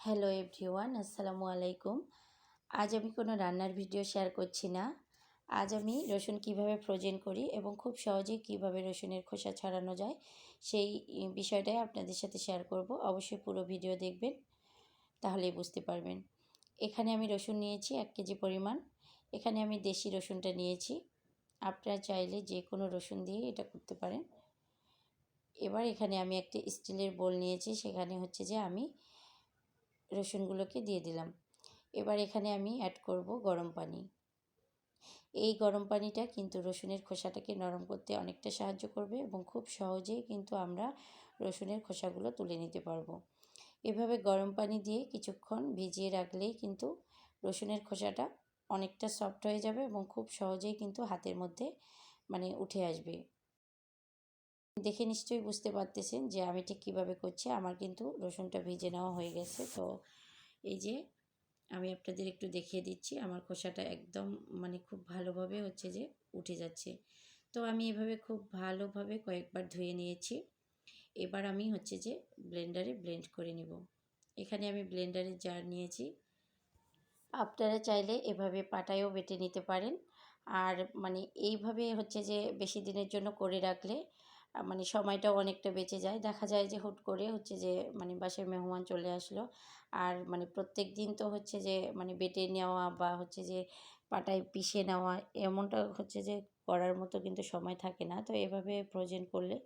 Hello everyone, আসসালামু আলাইকুম। আজ আমি কোনো রান্নার ভিডিও শেয়ার করছি না। আজ আমি রসুন কীভাবে ফ্রোজেন করি এবং খুব সহজেই কীভাবে রসুনের খোসা ছাড়ানো যায় সেই বিষয়টাই আপনাদের সাথে শেয়ার করব। অবশ্যই পুরো ভিডিও দেখবেন, তাহলেই বুঝতে পারবেন। এখানে আমি রসুন নিয়েছি এক কেজি পরিমাণ। এখানে আমি দেশি রসুনটা নিয়েছি। আপনারা চাইলে যে কোনো রসুন দিয়ে এটা করতে পারেন। এবার এখানে আমি একটা স্টিলের বোল নিয়েছি। সেখানে হচ্ছে যে আমি রসুনগুলোকে দিয়ে দিলাম। এবার এখানে আমি অ্যাড করব গরম পানি। এই গরম পানিটা কিন্তু রসুনের খোসাটাকে নরম করতে অনেকটা সাহায্য করবে এবং খুব সহজেই কিন্তু আমরা রসুনের খোসাগুলো তুলে নিতে পারব। এভাবে গরম পানি দিয়ে কিছুক্ষণ ভিজিয়ে রাখলেই কিন্তু রসুনের খোসাটা অনেকটা সফট হয়ে যাবে এবং খুব সহজেই কিন্তু হাতের মধ্যে মানে উঠে আসবে। দেখে নিশ্চয়ই বুঝতে পারতেছেন যে আমি ঠিক কীভাবে করছি। আমার কিন্তু রসুনটা ভিজে নেওয়া হয়ে গেছে। তো এই যে আমি আপনাদের একটু দেখিয়ে দিচ্ছি, আমার খোসাটা একদম মানে খুব ভালোভাবে হচ্ছে যে উঠে যাচ্ছে। তো আমি এভাবে খুব ভালোভাবে কয়েকবার ধুয়ে নিয়েছি। এবার আমি হচ্ছে যে ব্লেন্ডারে ব্লেন্ড করে নিব। এখানে আমি ব্লেন্ডারের জার নিয়েছি। আপনারা চাইলে এভাবে পাটায়ও বেটে নিতে পারেন। আর মানে এইভাবে হচ্ছে যে বেশি দিনের জন্য করে রাখলে মানে সময়টাও অনেকটা বেঁচে যায়। দেখা যায় যে হুট করে হচ্ছে যে মানে বাসায় মেহমান চলে আসলো। আর মানে প্রত্যেক দিন তো হচ্ছে যে মানে বেটে নেওয়া বা হচ্ছে যে পাটায় পিষে নেওয়া এমনটা হচ্ছে যে করার মতো কিন্তু সময় থাকে না। তো এভাবে ফ্রোজেন করলে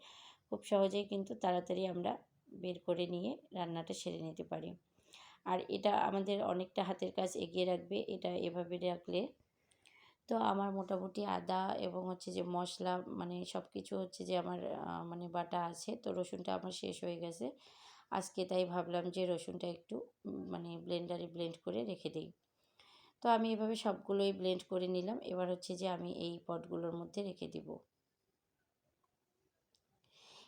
খুব সহজেই কিন্তু তাড়াতাড়ি আমরা বের করে নিয়ে রান্নাটা সেরে নিতে পারি। আর এটা আমাদের অনেকটা হাতের কাজ এগিয়ে রাখবে। এটা এভাবে রাখলে তো আমার মোটামুটি আদা এবং হচ্ছে যে মশলা মানে সব কিছু হচ্ছে যে আমার মানে বাটা আছে। তো রসুনটা আমার শেষ হয়ে গেছে। আজকে তাই ভাবলাম যে রসুনটা একটু মানে ব্লেন্ডারে ব্লেন্ড করে রেখে দিই। তো আমি এভাবে সবগুলোই ব্লেন্ড করে নিলাম। এবার হচ্ছে যে আমি এই পটগুলোর মধ্যে রেখে দিব।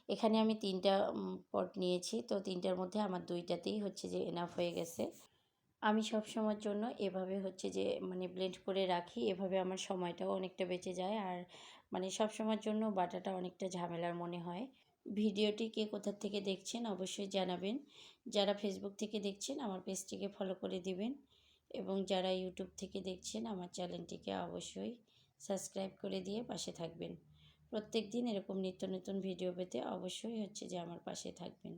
এখানে আমি তিনটা পট নিয়েছি। তো তিনটার মধ্যে আমার দুইটাতেই হচ্ছে যে এনাফ হয়ে গেছে। আমি সব সময়ের জন্য এভাবে হচ্ছে যে মানে ব্লেন্ড করে রাখি। এভাবে আমার সময়টাও অনেকটা বেঁচে যায়। আর মানে সব সময়ের জন্য বাটাটা অনেকটা ঝামেলার মনে হয়। ভিডিওটি কে কোথার থেকে দেখছেন অবশ্যই জানাবেন। যারা ফেসবুক থেকে দেখছেন, আমার পেজটিকে ফলো করে দিবেন। এবং যারা ইউটিউব থেকে দেখছেন, আমার চ্যানেলটিকে অবশ্যই সাবস্ক্রাইব করে দিয়ে পাশে থাকবেন। প্রত্যেক দিন এরকম নিত্য নতুন ভিডিও পেতে অবশ্যই হচ্ছে যে আমার পাশে থাকবেন।